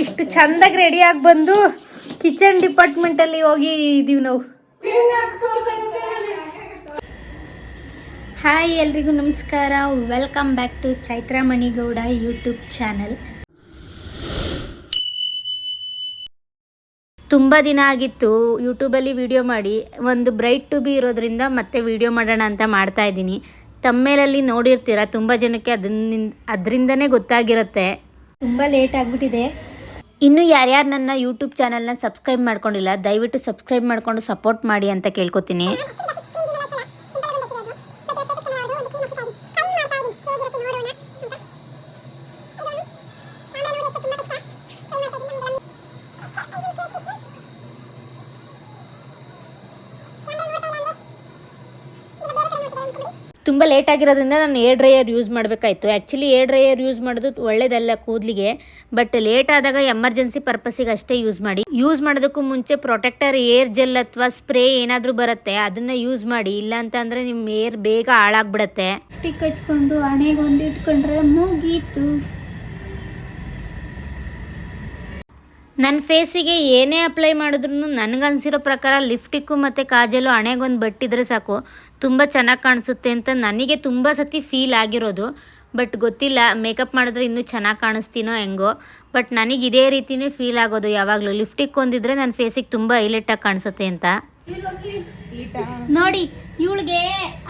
ಇಷ್ಟು ಚಂದಾಗಿ ರೆಡಿ ಆಗಿ ಬಂದು ಕಿಚನ್ ಡಿಪಾರ್ಟ್ಮೆಂಟ್ ಅಲ್ಲಿ ಹೋಗಿ ಇದೀವಿ ನಾವು. ಹಾಯ್ ಎಲ್ರಿಗೂ ನಮಸ್ಕಾರ. Welcome back to Chaitra Manigowda YouTube channel ತುಂಬ ದಿನ ಆಗಿತ್ತು ಯೂಟ್ಯೂಬಲ್ಲಿ ವಿಡಿಯೋ ಮಾಡಿ. ಒಂದು ಬ್ರೈಟ್ ಟು ಬಿ ಇರೋದ್ರಿಂದ ಮತ್ತೆ ವಿಡಿಯೋ ಮಾಡೋಣ ಅಂತ ಮಾಡ್ತಾ ಇದ್ದೀನಿ. ತಮ್ಮೇಲಲ್ಲಿ ನೋಡಿರ್ತೀರ, ತುಂಬ ಜನಕ್ಕೆ ಅದನ್ನ ಅದರಿಂದನೇ ಗೊತ್ತಾಗಿರುತ್ತೆ. ತುಂಬ ಲೇಟ್ ಆಗಿಬಿಟ್ಟಿದೆ. ಇನ್ನು ಯಾರ್ಯಾರು ನನ್ನ ಯೂಟ್ಯೂಬ್ ಚಾನಲ್ನ ಸಬ್ಸ್ಕ್ರೈಬ್ ಮಾಡ್ಕೊಂಡಿಲ್ಲ ದಯವಿಟ್ಟು ಸಬ್ಸ್ಕ್ರೈಬ್ ಮಾಡ್ಕೊಂಡು ಸಪೋರ್ಟ್ ಮಾಡಿ ಅಂತ ಕೇಳ್ಕೊತೀನಿ. ತುಂಬ ಲೇಟ್ ಆಗಿರೋದ್ರಿಂದ ನಾನು ಏರ್ ಡ್ರೈಯರ್ ಯೂಸ್ ಮಾಡಬೇಕಾಯಿತು. ಆ್ಯಕ್ಚುಲಿ ಏರ್ ಡ್ರೈಯರ್ ಯೂಸ್ ಮಾಡೋದು ಒಳ್ಳೇದಲ್ಲ ಕೂದಲಿಗೆ ಬಟ್ ಲೇಟ್ ಆದಾಗ ಎಮರ್ಜೆನ್ಸಿ ಪರ್ಪಸ್ಸಿಗೆ ಅಷ್ಟೇ ಯೂಸ್ ಮಾಡಿ. ಯೂಸ್ ಮಾಡೋದಕ್ಕೂ ಮುಂಚೆ ಪ್ರೊಟೆಕ್ಟರ್ ಏರ್ ಜೆಲ್ ಅಥವಾ ಸ್ಪ್ರೇ ಏನಾದರೂ ಬರುತ್ತೆ, ಅದನ್ನ ಯೂಸ್ ಮಾಡಿ. ಇಲ್ಲ ಅಂತ ಅಂದರೆ ನಿಮ್ಮ ಏರ್ ಬೇಗ ಹಾಳಾಗ್ಬಿಡತ್ತೆ. ಟಿಕ್ ಹಚ್ಕೊಂಡು ಹಣೆಗೆ ಒಂದು ಇಟ್ಕೊಂಡ್ರೆ ಮುಗೀತು. ನನ್ನ ಫೇಸಿಗೆ ಏನೇ ಅಪ್ಲೈ ಮಾಡಿದ್ರು ನನಗನ್ಸಿರೋ ಪ್ರಕಾರ ಲಿಫ್ಟಿಕ್ಕು ಮತ್ತು ಕಾಜಲು ಹಣೆಗೊಂದು ಬಟ್ಟಿದ್ರೆ ಸಾಕು. ತುಂಬ ಚೆನ್ನಾಗಿ ಕಾಣಿಸುತ್ತೆ ಅಂತ ನನಗೆ ತುಂಬ ಸತಿ ಫೀಲ್ ಆಗಿರೋದು. ಬಟ್ ಗೊತ್ತಿಲ್ಲ ಮೇಕಪ್ ಮಾಡಿದ್ರೆ ಇನ್ನೂ ಚೆನ್ನಾಗಿ ಕಾಣಿಸ್ತೀನೋ ಹೆಂಗೋ. ಬಟ್ ನನಗೆ ಇದೇ ರೀತಿನೇ ಫೀಲ್ ಆಗೋದು ಯಾವಾಗಲೂ. ಲಿಫ್ಟಿಕ್ ಒಂದಿದ್ರೆ ನನ್ನ ಫೇಸಿಗೆ ತುಂಬ ಹೈಲೈಟಾಗಿ ಕಾಣಿಸುತ್ತೆ ಅಂತ. ನೋಡಿ, ಇವಳಿಗೆ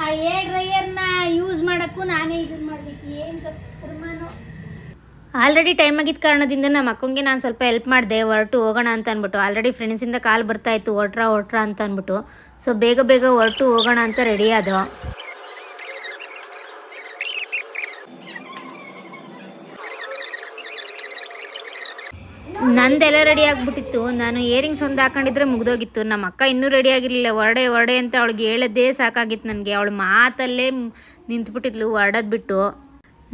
ಆ ಏರ್ ಡ್ರೈಯರ್ನ ಯೂಸ್ ಮಾಡೋಕ್ಕೂ ನಾನೇ ಇದನ್ನ ಮಾಡ್ಬೇಕು. ಏನು ಆಲ್ರೆಡಿ ಟೈಮ್ ಆಗಿದ್ದ ಕಾರಣದಿಂದ ನಮ್ಮ ಅಕ್ಕಂಗೆ ನಾನು ಸ್ವಲ್ಪ ಹೆಲ್ಪ್ ಮಾಡಿದೆ, ಹೊರಟು ಹೋಗೋಣ ಅಂತ ಅಂದ್ಬಿಟ್ಟು. ಆಲ್ರೆಡಿ ಫ್ರೆಂಡ್ಸಿಂದ ಕಾಲ್ ಬರ್ತಾ ಇತ್ತು ಹೊಟ್ರ ಹೊಟ್ರ ಅಂತ ಅಂದ್ಬಿಟ್ಟು. ಸೊ ಬೇಗ ಬೇಗ ಹೊರಟು ಹೋಗೋಣ ಅಂತ ರೆಡಿ ಆದ್ರು ನಂದೆಲ್ಲ ರೆಡಿ ಆಗ್ಬಿಟ್ಟಿತ್ತು. ನಾನು ಇಯರಿಂಗ್ಸ್ ಒಂದು ಹಾಕೊಂಡಿದ್ರೆ ಮುಗ್ದೋಗಿತ್ತು. ನಮ್ಮ ಅಕ್ಕ ಇನ್ನೂ ರೆಡಿ ಆಗಿರಲಿಲ್ಲ. ಹೊರಡೆ ಹೊರಡೆ ಅಂತ ಅವಳಿಗೆ ಹೇಳದೇ ಸಾಕಾಗಿತ್ತು ನನಗೆ. ಅವಳು ಮಾತಲ್ಲೇ ನಿಂತ್ಬಿಟ್ಟಿದ್ಲು ಹೊರಡೋದು ಬಿಟ್ಟು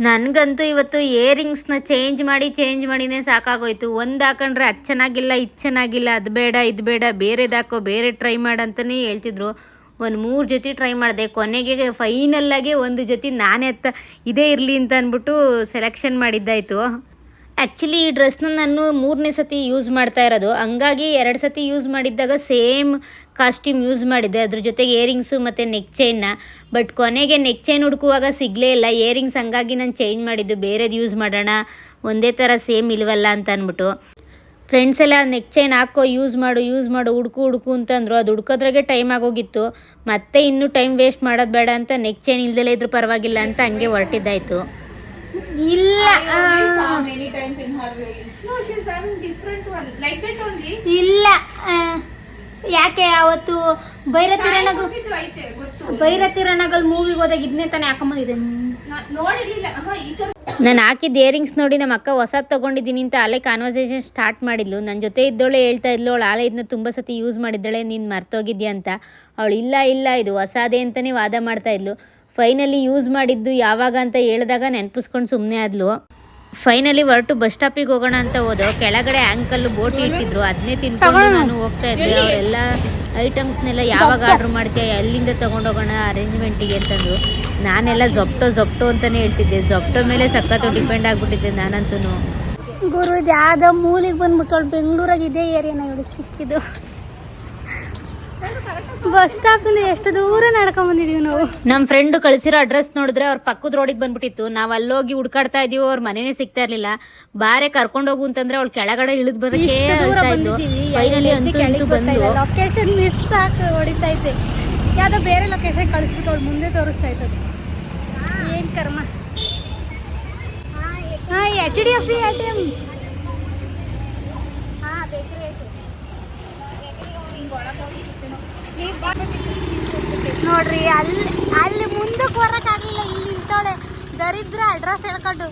ನನಗಂತೂ ಇವತ್ತು ಇಯರಿಂಗ್ಸ್ನ ಚೇಂಜ್ ಮಾಡಿ ಚೇಂಜ್ ಮಾಡಿನೇ ಸಾಕಾಗೋಯ್ತು. ಒಂದು ಹಾಕೊಂಡ್ರೆ ಅದು ಚೆನ್ನಾಗಿಲ್ಲ, ಇದು ಚೆನ್ನಾಗಿಲ್ಲ, ಅದು ಬೇಡ, ಇದು ಬೇಡ, ಬೇರೆದು ಹಾಕೋ, ಬೇರೆ ಟ್ರೈ ಮಾಡಂತಲೇ ಹೇಳ್ತಿದ್ರು. ಒಂದು ಮೂರು ಜೊತೆ ಟ್ರೈ ಮಾಡಿದೆ. ಕೊನೆಗೆ ಫೈನಲ್ಲಾಗಿ ಒಂದು ಜೊತೆ ನಾನೇ ಹತ್ತ ಇದೇ ಇರಲಿ ಅಂತ ಅಂದ್ಬಿಟ್ಟು ಸೆಲೆಕ್ಷನ್ ಮಾಡಿದ್ದಾಯಿತು. ಆ್ಯಕ್ಚುಲಿ ಈ ಡ್ರೆಸ್ನ ನಾನು ಮೂರನೇ ಸತಿ ಯೂಸ್ ಮಾಡ್ತಾ ಇರೋದು. ಹಂಗಾಗಿ ಎರಡು ಸತಿ ಯೂಸ್ ಮಾಡಿದ್ದಾಗ ಸೇಮ್ ಕಾಸ್ಟ್ಯೂಮ್ ಯೂಸ್ ಮಾಡಿದ್ದೆ ಅದ್ರ ಜೊತೆಗೆ ಇಯರಿಂಗ್ಸು ಮತ್ತು ನೆಕ್ ಚೈನ್ನ ಬಟ್ ಕೊನೆಗೆ ನೆಕ್ ಚೈನ್ ಹುಡುಕುವಾಗ ಸಿಗಲೇ ಇಲ್ಲ. ಇಯರಿಂಗ್ಸ್ ಹಂಗಾಗಿ ನಾನು ಚೇಂಜ್ ಮಾಡಿದ್ದು. ಬೇರೆದು ಯೂಸ್ ಮಾಡೋಣ. ಒಂದೇ ಥರ ಸೇಮ್ ಇಲ್ವಲ್ಲ ಅಂತ ಅಂದ್ಬಿಟ್ಟು. ಫ್ರೆಂಡ್ಸ್ ಎಲ್ಲ ನೆಕ್ ಚೈನ್ ಹಾಕೋ ಯೂಸ್ ಮಾಡು ಯೂಸ್ ಮಾಡು ಹುಡುಕು ಹುಡುಕು ಅಂತಂದ್ರು. ಅದು ಹುಡ್ಕೋದ್ರಾಗೆ ಟೈಮ್ ಆಗೋಗಿತ್ತು. ಮತ್ತೆ ಇನ್ನೂ ಟೈಮ್ ವೇಸ್ಟ್ ಮಾಡೋದು ಬೇಡ ಅಂತ ನೆಕ್ ಚೈನ್ ಇಲ್ದಲೇ ಇದ್ರೂ ಪರವಾಗಿಲ್ಲ ಅಂತ ಹಂಗೆ ಹೊರಟಿದ್ದಾಯಿತು. ಇಲ್ಲ ಇಲ್ಲ ಯಾಕೆ ಅವತ್ತು ಭೈರತಿರಣಗಲ್ ಭೈರತಿರಣಗಲ್ ಮೂವಿಗೆ ಹೋದಾಗ ಇದನ್ನೇ ತಾನೇ ಹಾಕೊಂಬಂದಿದೆ ನಾನ್ ನೋಡಿರ್ಲಿಲ್ಲ. ಹಾ ಈ ತರ ನಾನು ಹಾಕಿದ್ದ ಇಯರಿಂಗ್ಸ್ ನೋಡಿ ನಮ್ಮ ಅಕ್ಕ ಹೊಸದು ತೊಗೊಂಡಿದ್ದೀನಿ ಅಂತ ಅಲ್ಲೇ ಕಾನ್ವರ್ಸೇಷನ್ ಸ್ಟಾರ್ಟ್ ಮಾಡಿದ್ಲು. ನನ್ನ ಜೊತೆ ಇದ್ದೋಳೆ ಹೇಳ್ತಾ ಇದ್ಲು ಅವಳು ಆಲೆ ಇದನ್ನ ತುಂಬ ಸತಿ ಯೂಸ್ ಮಾಡಿದ್ದಾಳೆ ನೀನು ಮರ್ತೋಗಿದ್ಯಾ ಅಂತ. ಅವಳು ಇಲ್ಲ ಇಲ್ಲ ಇದು ಹೊಸದೇ ಅಂತಲೇ ವಾದ ಮಾಡ್ತಾ ಇದ್ಲು. ಫೈನಲಿ ಯೂಸ್ ಮಾಡಿದ್ದು ಯಾವಾಗ ಅಂತ ಹೇಳಿದಾಗ ನೆನಪಿಸ್ಕೊಂಡು ಸುಮ್ಮನೆ ಆದ್ಲು. ಫೈನಲಿ ಹೊರಟು ಬಸ್ ಸ್ಟಾಪಿಗೆ ಹೋಗೋಣ ಅಂತ ಹೋದೋ ಕೆಳಗಡೆ ಆಂಕಲ್ ಬೋಟ್ ಇಟ್ಟಿದ್ರು. ಅದನ್ನೇ ತಿನ್ಕೊಂಡು ನಾನು ಹೋಗ್ತಾ ಇದ್ದೆ. ಅವರೆಲ್ಲ ಐಟಮ್ಸ್ನೆಲ್ಲ ಯಾವಾಗ ಆರ್ಡರ್ ಮಾಡ್ತೀಯ ಎಲ್ಲಿಂದ ತೊಗೊಂಡೋಗೋಣ ಅರೇಂಜ್ಮೆಂಟಿಗೆ ಅಂತಂದು ನಾನೆಲ್ಲ ಜೊಪ್ಟೋ ಜೊಪ್ಟೋ ಅಂತಲೇ ಹೇಳ್ತಿದ್ದೆ. ಜೊಪ್ಟೋ ಮೇಲೆ ಸಖತ್ತು ಡಿಪೆಂಡ್ ಆಗಿಬಿಟ್ಟಿದ್ದೆ ನಾನಂತೂ ಗುರು ಇದು ಯಾವುದೋ ಮೂಲಿಗೆ ಬಂದ್ಬಿಟ್ಟು ಬೆಂಗಳೂರಾಗ ಇದೇ ಏರಿಯಾನ ಇವಳಿಗೆ ಸಿಕ್ಕಿದ್ದು. ಬಸ್ ಸ್ಟಾಪ್ ಇಂದ ಎಷ್ಟು ದೂರ ನಡ್ಕೊಂಡ್ ಬಂದಿದೀವಿ ನಾವು? ನಮ್ಮ ಫ್ರೆಂಡ್ ಕಳಿಸಿರೋ ಅಡ್ರೆಸ್ ನೋಡಿದ್ರೆ ಅವ್ರ ಪಕ್ಕದ ರೋಡಿಗೆ ಬಂದ್ಬಿಟ್ಟಿತ್ತು. ನಾವು ಅಲ್ಲೋಗಿ ಹುಡ್ಕಾಡ್ತಾ ಇದೀವಿ ಅವ್ರ ಮನೇನೆ ಸಿಗ್ತಾ ಇರ್ಲಿಲ್ಲ. ಬಾರೆ ಕರ್ಕೊಂಡು ಹೋಗು ಅಂತಂದ್ರೆ ಅವ್ಳು ಕೆಳಗಡೆ ಇಳಿದ್ ಬರಕ್ಕೆ ಫೈನಲಿ ಅಂತೂ ಇಂತೂ ಬಂದು ಲೊಕೇಶನ್ ಮಿಸ್ ಆಗಿ ಹೊಡಿತೈತೆ ಯಾವುದೋ ಬೇರೆ ಲೊಕೇಶನ್ ಕಳಿಸ್ಬಿಟ್ಟು ಅವಳು ಮುಂದೆ ತೋರಿಸ್ತಾ ಇತ್ತು ಏನು ಕರ್ಮ? ಹಾಂ H D F C A T M ನೋಡ್ರಿ ಅಲ್ಲಿ ಅಲ್ಲಿ ಮುಂದಕ್ಕೆ ಬರೋಕ್ಕಾಗಲಿಲ್ಲ ಇಲ್ಲಿ ನಿಂತವಳೆ. ದರಿದ್ರ ಅಡ್ರೆಸ್ ಹೇಳ್ಕೊಂಡು.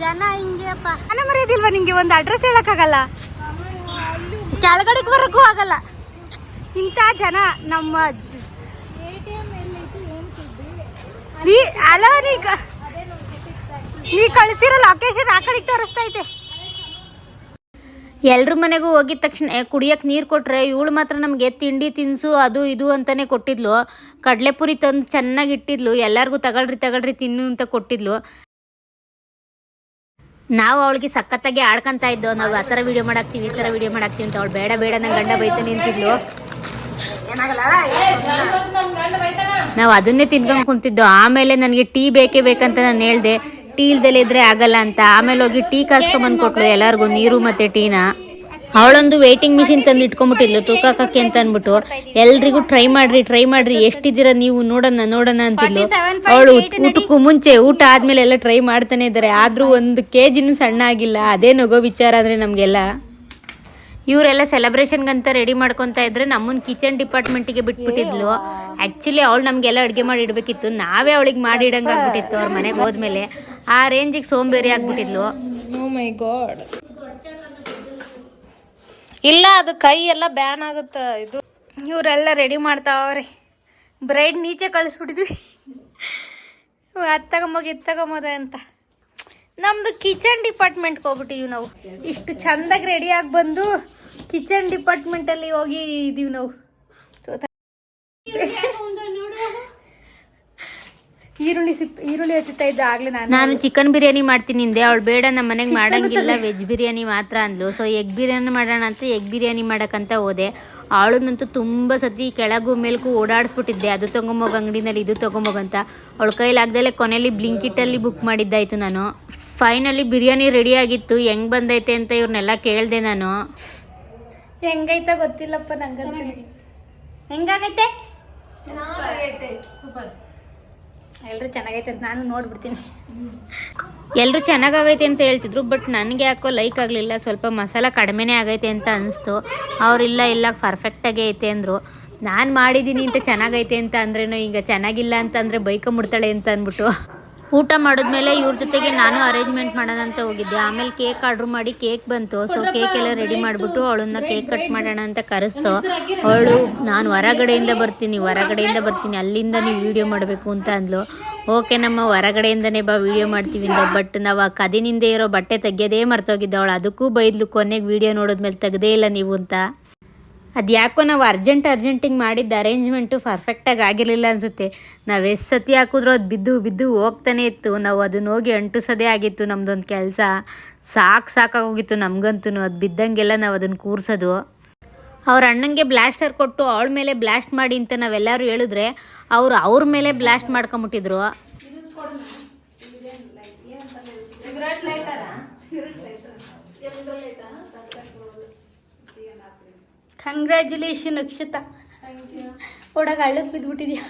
ಜನ ಹಿಂಗೆಪ್ಪ. ಅನ್ನ ಮರ್ಯಾದಿಲ್ವಾ ನಿಂಗೆ ಒಂದು ಅಡ್ರೆಸ್ ಹೇಳೋಕ್ಕಾಗಲ್ಲ ಕೆಳಗಡೆಗೆ ಬರೋಕ್ಕೂ ಆಗಲ್ಲ. ಇಂಥ ಜನ ನಮ್ಮ ಅಲ್ಲ ನೀ ಕಳಿಸಿರೋ ಲೊಕೇಶನ್ ಆ ಕಡೆಗೆ ತೋರಿಸ್ತೈತೆ. ಎಲ್ರ ಮನೆಗೂ ಹೋಗಿದ ತಕ್ಷಣ ಕುಡಿಯಕ್ಕೆ ನೀರು ಕೊಟ್ರೆ ಇವಳು ಮಾತ್ರ ನಮಗೆ ತಿಂಡಿ ತಿನಿಸು, ಅದು ಇದು ಅಂತಾನೆ ಕೊಟ್ಟಿದ್ಲು. ಕಡಲೆಪುರಿ ತಂದು ಚೆನ್ನಾಗಿ ಇಟ್ಟಿದ್ಲು. ಎಲ್ಲರಿಗೂ ತಗೊಳ್ರಿ ತಗೊಳ್ರಿ, ತಿನ್ನು ಅಂತ ಕೊಟ್ಟಿದ್ಲು. ನಾವು ಅವಳಿಗೆ ಸಖತ್ತಾಗಿ ಆಡ್ಕೊಂತ ಇದ್ದೋ, ನಾವು ಆ ಥರ ವಿಡಿಯೋ ಮಾಡಾಕ್ತೀವಿ, ಈ ಥರ ವಿಡಿಯೋ ಮಾಡಾಕ್ತೀವಿ ಅಂತ ಅವಳು ಬೇಡ ಬೇಡ, ನಂಗೆ ಗಂಡ ಬೈತ ನಿಂತಿದ್ಲು ನಾವು ಅದನ್ನೇ ತಿನ್ಕೊಂಡು ಕುಂತಿದ್ದೋ. ಆಮೇಲೆ ನನಗೆ ಟೀ ಬೇಕೇ ಬೇಕಂತ ನಾನು ಹೇಳ್ದೆ. ಟೀ ಇಲ್ದಲೆ ಇದ್ರೆ ಆಗಲ್ಲ ಅಂತ. ಆಮೇಲೆ ಹೋಗಿ ಟೀ ಕಾಸ್ಕೊಂಬಂದು ಕೊಟ್ಲು ಎಲ್ಲಾರ್ಗು, ನೀರು ಮತ್ತೆ ಟೀನ. ಅವಳೊಂದು ವೇಟಿಂಗ್ ಮಿಷಿನ್ ತಂದು ಇಟ್ಕೊಂಡ್ಬಿಟ್ಟಿದ್ಲು ತೂಕ ಹಾಕಕ್ಕೆ ಅಂತ ಅಂದ್ಬಿಟ್ಟು ಎಲ್ರಿಗೂ ಟ್ರೈ ಮಾಡ್ರಿ ಟ್ರೈ ಮಾಡ್ರಿ, ಎಷ್ಟಿದ್ದೀರಾ ನೀವು ನೋಡೋಣ ನೋಡೋಣ ಅಂತಿದ್ಲು. ಅವಳು ಊಟಕ್ಕೂ ಮುಂಚೆ ಊಟ ಆದ್ಮೇಲೆ ಎಲ್ಲ ಟ್ರೈ ಮಾಡ್ತಾನೆ ಇದ್ದಾರೆ. ಆದ್ರೂ ಒಂದು ಕೆ ಜಿನೂ ಸಣ್ಣ ಆಗಿಲ್ಲ. ಅದೇ ನಗೋ ವಿಚಾರ ಅಂದ್ರೆ ನಮಗೆಲ್ಲ. ಇವರೆಲ್ಲ ಸೆಲೆಬ್ರೇಷನ್ಗಂತ ರೆಡಿ ಮಾಡ್ಕೊತಾ ಇದ್ರೆ ನಮ್ಮನ್ ಕಿಚನ್ ಡಿಪಾರ್ಟ್ಮೆಂಟಿಗೆ ಬಿಟ್ಬಿಟ್ಟಿದ್ಲು. ಆಕ್ಚುಲಿ ಅವಳು ನಮಗೆಲ್ಲ ಅಡುಗೆ ಮಾಡಿ ಇಡಬೇಕಿತ್ತು. ನಾವೇ ಅವಳಿಗೆ ಮಾಡಿ ಇಡಂಗಾಗ್ಬಿಟ್ಟಿತ್ತು ಅವ್ರ ಮನೆಗೆ ಹೋದ್ಮೇಲೆ. ಆ ರೇಂಜಿಗೆ ಸೋಂಬೇರಿ ಆಗ್ಬಿಟ್ಟಿದ್ಲು. ಓ ಮೈ ಗಾಡ್ ಇಲ್ಲ ಅದು ಕೈ ಎಲ್ಲ ಬ್ಯಾನ್ ಆಗುತ್ತ ಇದು? ಇವರೆಲ್ಲ ರೆಡಿ ಮಾಡ್ತಾವ್ರಿ. ಬ್ರೈಡ್ ನೀಚೆ ಕಳಿಸ್ಬಿಟ್ಟಿದ್ವಿ. ಅದು ತಗೊಂಬೋಗಿ ಇದು ತಗೊಂಬೋದ ಅಂತ. ನಮ್ದು ಕಿಚನ್ ಡಿಪಾರ್ಟ್ಮೆಂಟ್ಗೆ ಹೋಗ್ಬಿಟ್ಟಿವಿ ನಾವು. ಇಷ್ಟು ಚಂದಾಗಿ ರೆಡಿಯಾಗಿ ಬಂದು ಕಿಚನ್ ಡಿಪಾರ್ಟ್ಮೆಂಟಲ್ಲಿ ಹೋಗಿ ಇದೀವಿ ನಾವು. ಈರುಳ್ಳಿ ಸಿಪ್ ಈರುಳ್ಳಿ ಹಚ್ಚುತ್ತಾ ಇದ್ದ ಆಗ್ಲೇ ನಾನು ನಾನು ಚಿಕನ್ ಬಿರಿಯಾನಿ ಮಾಡ್ತೀನಿ ಹಿಂದೆ ಅವಳು ಬೇಡ ನಮ್ಮ ಮನೆಗೆ ಮಾಡಂಗಿಲ್ಲ ವೆಜ್ ಬಿರಿಯಾನಿ ಮಾತ್ರ ಅಂದ್ಲು. ಸೊ ಎಗ್ ಬಿರಿಯಾನಿ ಮಾಡೋಣ ಅಂತ ಎಗ್ ಬಿರಿಯಾನಿ ಮಾಡೋಕ್ಕಂತ ಹೋದೆ. ಅವಳನ್ನಂತೂ ತುಂಬ ಸತಿ ಕೆಳಗು ಮೇಲ್ಕು ಓಡಾಡಿಸ್ಬಿಟ್ಟಿದ್ದೆ. ಅದು ತೊಗೊಂಬೋಗ ಅಂಗಡಿನಲ್ಲಿ ಇದು ತೊಗೊಂಬೋಗಂತ ಅವಳ ಕೈಲಾಗ್ದಲೆ ಕೊನೆಯಲ್ಲಿ ಬ್ಲಿಂಕಿಟಲ್ಲಿ ಬುಕ್ ಮಾಡಿದ್ದಾಯ್ತು ನಾನು. ಫೈನಲಿ ಬಿರಿಯಾನಿ ರೆಡಿ ಆಗಿತ್ತು. ಹೆಂಗ್ ಬಂದೈತೆ ಅಂತ ಇವ್ರನ್ನೆಲ್ಲ ಕೇಳಿದೆ ನಾನು. ಹೆಂಗೈತ ಗೊತ್ತಿಲ್ಲಪ್ಪ ನಂಗೆ ಹೆಂಗಾಗೈತೆ? ಎಲ್ರು ಚೆನ್ನಾಗೈತೆ ಅಂತ ನಾನು ನೋಡ್ಬಿಡ್ತೀನಿ. ಎಲ್ಲರೂ ಚೆನ್ನಾಗಾಗೈತೆ ಅಂತ ಹೇಳ್ತಿದ್ರು, ಬಟ್ ನನಗೆ ಯಾಕೋ ಲೈಕ್ ಆಗಲಿಲ್ಲ. ಸ್ವಲ್ಪ ಮಸಾಲ ಕಡಿಮೆನೇ ಆಗೈತೆ ಅಂತ ಅನಿಸ್ತು. ಅವರಿಲ್ಲ ಇಲ್ಲ ಪರ್ಫೆಕ್ಟಾಗೇ ಐತೆ ಅಂದರು. ನಾನು ಮಾಡಿದ್ದೀನಿ ಅಂತ ಚೆನ್ನಾಗೈತೆ ಅಂತ ಅಂದ್ರೇನು ಈಗ ಚೆನ್ನಾಗಿಲ್ಲ ಅಂತಂದರೆ ಬೈಕೊಂಬಿಡ್ತಾಳೆ ಅಂತ ಅಂದ್ಬಿಟ್ಟು. ಊಟ ಮಾಡಿದ್ಮೇಲೆ ಇವ್ರ ಜೊತೆಗೆ ನಾನು ಅರೇಂಜ್ಮೆಂಟ್ ಮಾಡೋಣ ಅಂತ ಹೋಗಿದ್ದೆ. ಆಮೇಲೆ ಕೇಕ್ ಆರ್ಡರ್ ಮಾಡಿ ಕೇಕ್ ಬಂತು. ಸೊ ಕೇಕ್ ಎಲ್ಲ ರೆಡಿ ಮಾಡಿಬಿಟ್ಟು ಅವಳನ್ನ ಕೇಕ್ ಕಟ್ ಮಾಡೋಣ ಅಂತ ಕರೆಸ್ತು. ಅವಳು, ನಾನು ಹೊರಗಡೆಯಿಂದ ಬರ್ತೀನಿ ಹೊರಗಡೆಯಿಂದ ಬರ್ತೀನಿ. ಅಲ್ಲಿಂದ ನೀವು ವಿಡಿಯೋ ಮಾಡಬೇಕು ಅಂತ ಅಂದ್ಲು. ಓಕೆ ನಮ್ಮ, ಹೊರಗಡೆಯಿಂದನೇ ಬಾ ವಿಡಿಯೋ ಮಾಡ್ತೀವಿ ಅಂತ ಬಟ್ ನಾವು ಆ ಕದಿನಿಂದ ಇರೋ ಬಟ್ಟೆ ತೆಗೆಯೋದೇ ಮರ್ತೋಗಿದ್ದೆ ಅವಳು ಅದಕ್ಕೂ ಬೈದ್ಲು, ಕೊನೆಗೆ ವೀಡಿಯೋ ನೋಡಿದ್ಮೇಲೆ ತೆಗ್ದೇ ಇಲ್ಲ ನೀವು ಅಂತ. ಅದು ಯಾಕೋ ನಾವು ಅರ್ಜೆಂಟ್ ಅರ್ಜೆಂಟಿಂಗ್ ಮಾಡಿದ್ದ ಅರೇಂಜ್ಮೆಂಟು ಪರ್ಫೆಕ್ಟಾಗಿ ಆಗಿರಲಿಲ್ಲ ಅನಿಸುತ್ತೆ. ನಾವು ಎಷ್ಟು ಸತಿ ಹಾಕಿದ್ರೂ ಅದು ಬಿದ್ದು ಬಿದ್ದು ಹೋಗ್ತಾನೆ ಇತ್ತು. ನಾವು ಅದನ್ನ ಹೋಗಿ ಅಂಟಿಸೋದೇ ಆಗಿತ್ತು ನಮ್ದೊಂದು ಕೆಲಸ. ಸಾಕು ಸಾಕಾಗೋಗಿತ್ತು ನಮಗಂತೂ ಅದು ಬಿದ್ದಂಗೆಲ್ಲ ನಾವು ಅದನ್ನು ಕೂರಿಸೋದು. ಅವ್ರ ಅಣ್ಣಂಗೆ ಬ್ಲಾಸ್ಟರ್ ಕೊಟ್ಟು ಅವಳ ಮೇಲೆ ಬ್ಲಾಸ್ಟ್ ಮಾಡಿ ಅಂತ ನಾವೆಲ್ಲರೂ ಹೇಳಿದ್ರೆ ಅವರು ಅವ್ರ ಮೇಲೆ ಬ್ಲಾಸ್ಟ್ ಮಾಡ್ಕೊಂಬಿಟ್ಟಿದ್ರು. ಕಂಗ್ರ್ಯಾಚುಲೇಷನ್ ಅಕ್ಷತಾ ಒಳಗೆ ಹಳ್ಳಕ್ಕೆ ಬಿದ್ದುಬಿಟ್ಟಿದ್ಯಾ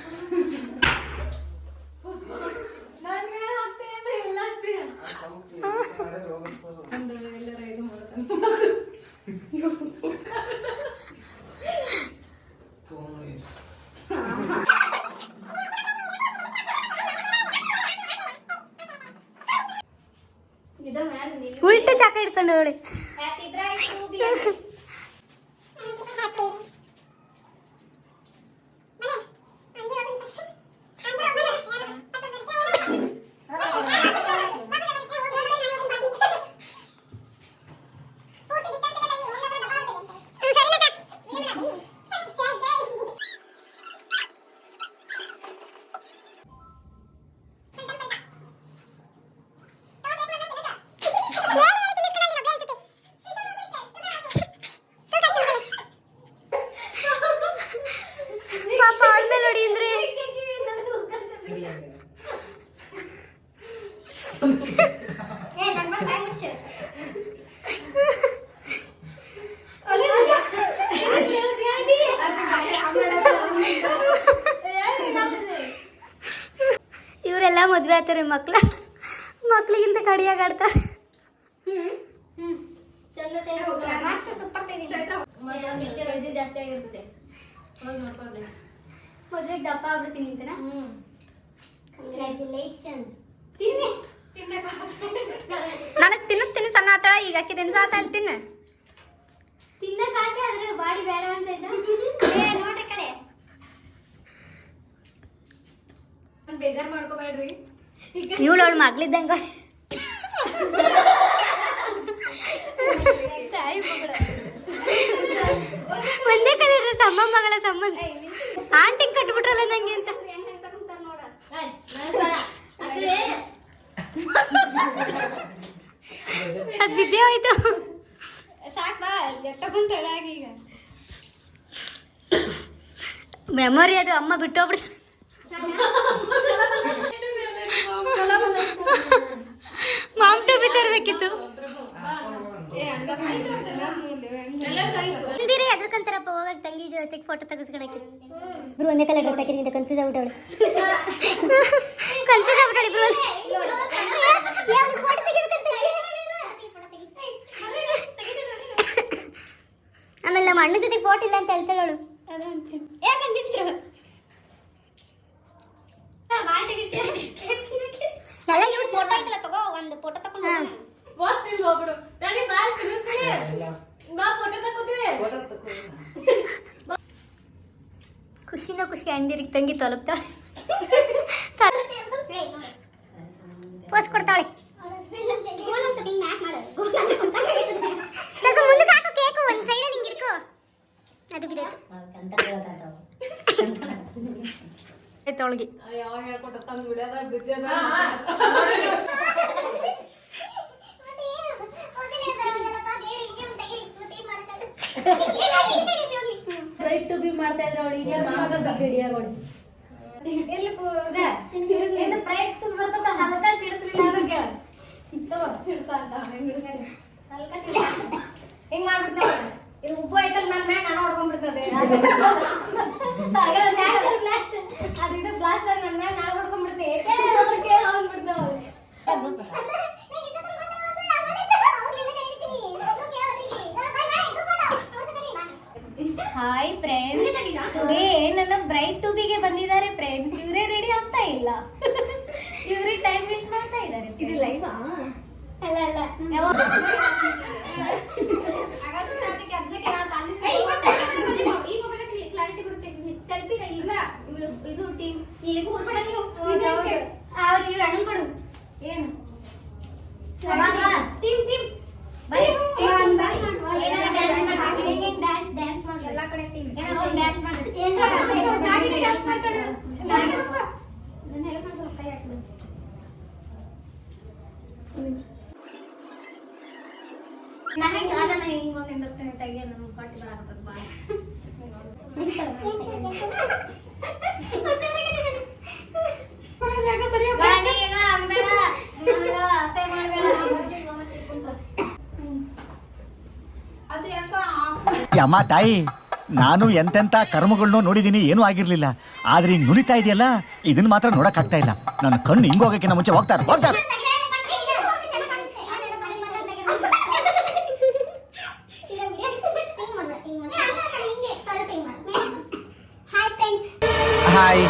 ಮದ್ವೆಗೆ ದಪ್ಪ ಆಗ್ಬಿಡ್ತೀನಿ ಕಂಗ್ರ್ಯಾಚುಲೇಷನ್ಸ್ ತಿನ್ನಿ ನನಗೆ ತಿನ್ನಿಸ್ತೀನಿ ಸಣ್ಣ ಆತಾಳ ಈಗ ಅಕ್ಕಿ ತಿನ್ಸ ಆತ ಅಲ್ಲಿ ತಿನ್ನ ತಿನ್ನಕ್ಕಾಸೆ ಆದ್ರೆ ಬಾಡಿ ಬೇಡ ಅಂತ ಇದ್ದ ನೋಟ ಕಡೆ ಬೇಜಾರ್ ಮಾಡ್ಕೋಬೇಡ್ರಿ ಇವಳು ಅವಳು ಮಗ್ಳಿದ್ದಂಗ. ಒಂದೇ ಕಲರ್ ಸಮ್ಮ ಮಗಳ ಸಂಬಂಧ ಆಂಟಿ ಕಟ್ಬಿಟ್ರಲ್ಲ ನಂಗೆ ಅಂತ. ಅದು ಬಿದ್ದೇ ಹೋಯ್ತು. ಸಾಕ್ ಬಾ ತಗೊಂತ ಈಗ. ಮೆಮೊರಿ ಅದು ಅಮ್ಮ ಬಿಟ್ಟೋಗ್ಬಿಡ್ತು ಮಾಮ್ ಟೂಬಿ ತರಬೇಕಿತ್ತು. ಅಂದಿರಿ ಅದ್ರಕ್ಕಂತಾರಪ್ಪ ಹೋಗಕ್ ತಂಗಿ ಜೊತೆಗೆ ಫೋಟೋ ತೆಗೆಸ್ಕೊಳಕ್ಕೆ. ಇಬ್ರು ಒಂದೇ ಕಲರ್ ಡ್ರೆಸ್ ಹಾಕಿರಿ ಕನ್ಫ್ಯೂಸ್ ಆಗ್ಬಿಟ್ಟವಳು. ಕನ್ಫ್ಯೂಸ್ ಆಗ್ಬಿಟ್ಟವಳು ಫೋಟೋ ಆಮೇಲೆ ನಮ್ಮ ಅಣ್ಣ ಜೊತೆ ಫೋಟೋ ಇಲ್ಲ ಅಂತ ಹೇಳ್ತಾಳವಳು. ಯಾಕಂದಿದ್ರು ಎಲ್ಲ ಇವ್ಳು ಫೋಟೋ ಐತಲ್ಲ ತಗೋ ಒಂದು ಫೋಟೋ ತಗೊಂಡು ಖುಷಿನ ಖುಷಿ ಅಂದಿರಿಗೆ ತಂಗಿ ತಲುಪ್ತಾಳೆ. ಪೋಸ್ ಕೊಡ್ತಾಳೆ. ಸ್ವಲ್ಪ ಮುಂದಕ್ಕೆ ಹಾಕು ಕೇಕು ಒಂದು ಹಿಂಗೆ ಇಟ್ಕೋ. ಅದು ಬಿದ್ದೋಯ್ತು. ತೊಳಗಿ. ರೈಟ್ ಟು ಬಿ ಮಾಡ್ತಾ ಇದ್ರ ಅವಳಿಗೆ ಎಲ್ಲಿ ಪೂಜಾ ಇದು ಪ್ರೈಟ್ ಹಿಡ್ತಾ ಅಂತ ಹಿಂಗ್ ಮಾಡ್ಬಿಡ್ತಾವ ಇದು ಉಪ್ಪು ಐತಲ್ಲ ನನ್ನ ಮ್ಯಾಗ, ನಾನು ಹೊಡ್ಕೊಂಡ್ಬಿಡ್ತದೆ. ಅದು ಇದು ಪ್ಲಾಸ್ಟರ್ ನನ್ನ ಮ್ಯಾಗ, ನಾನು ಹೊಡ್ಕೊಂಡ್ಬಿಡ್ತೀನಿ. ಹಾಯ್ ಫ್ರೆಂಡ್ಸ್ ಟುಡೇ ನನ್ನ ಬ್ರೈಟ್ ಟೂಬಿಗೆ ಬಂದಿದ್ದಾರೆ ಫ್ರೆಂಡ್ಸ್ ಇವರೇ ರೆಡಿ ಆಗ್ತಾ ಇಲ್ಲ. ಇವರೇ ಟೈಮ್ ವೇಸ್ಟ್ ಮಾಡ್ತಾ ಇದ್ದಾರೆ ಇದು ಲೈವ್ ಅಲ್ಲ ಅಲ್ಲ. ಯಾವಾಗ? ಸೆಲ್ಫಿ ಇಲ್ಲ ಇದು ಟೀಮ್ ಈಗ ಹೋಗ್ಬೇಡ ನೀವು ಅವ್ರು ಇವ್ರು ಅಣ್ಣ ಕೊಡು. ಏನು? ಟೀಮ್ ಟೀಮ್ ಬರೀ ಡ್ಯಾನ್ಸ್ ಡ್ಯಾನ್ಸ್ ಮಾಡಿ ಎಲ್ಲ ಕಡೆ ಟೀಮ್ ಡ್ಯಾನ್ಸ್ ಮಾಡಿ ಡ್ಯಾನ್ಸ್ ಮಾಡ್ತಾರೆ ನನ್ನ ಹೆಲ್ಪ್ ಮಾಡ್ಕೊಂಡು ಕೈ ಹಾಕ್ಬಿಡು ನಾ ಹೆಂಗ ನಾನು ಹೆಂಗ್ ಒಂದ್ ನಿಂದಿರ್ತೀನಿ ತೆಗಿಯ ನಮ್ಗೆ ಪಾರ್ಟಿ ಬರಾಕತ್ತದ ಭಾಳ ರಾಣಿ ಈಗ ಅಂಬೇಡ ನನಗ ಅಸಹ್ಯ ಮಾಡ್ಬೇಡ ಅದು ಯಾಕೋ ಅಮ್ಮ, ತಾಯಿ, ನಾನು ಎಂತೆಂಥ ಕರ್ಮಗಳನ್ನೂ ನೋಡಿದ್ದೀನಿ, ಏನೂ ಆಗಿರ್ಲಿಲ್ಲ. ಆದ್ರೆ ಹಿಂಗ್ ನುರಿತಾ ಇದೆಯಲ್ಲ, ಇದನ್ನ ಮಾತ್ರ ನೋಡಕ್ ಇಲ್ಲ. ನನ್ನ ಕಣ್ಣು ಹಿಂಗ್ ಹೋಗಕ್ಕಿನ ಮುಂಚೆ ಹೋಗ್ತಾರೆ ಹೋಗ್ತಾರೆ. ಹಾಯ್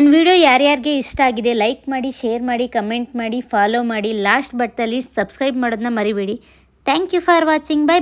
ನನ್ನ ವಿಡಿಯೋ ಯಾರ್ಯಾರಿಗೆ ಇಷ್ಟ ಆಗಿದೆ ಲೈಕ್ ಮಾಡಿ ಶೇರ್ ಮಾಡಿ ಕಮೆಂಟ್ ಮಾಡಿ ಫಾಲೋ ಮಾಡಿ ಲಾಸ್ಟ್ ಬಟ್ಟಲ್ಲಿ ಸಬ್ಸ್ಕ್ರೈಬ್ ಮಾಡೋದನ್ನ ಮರಿಬೇಡಿ. Thank you for watching bye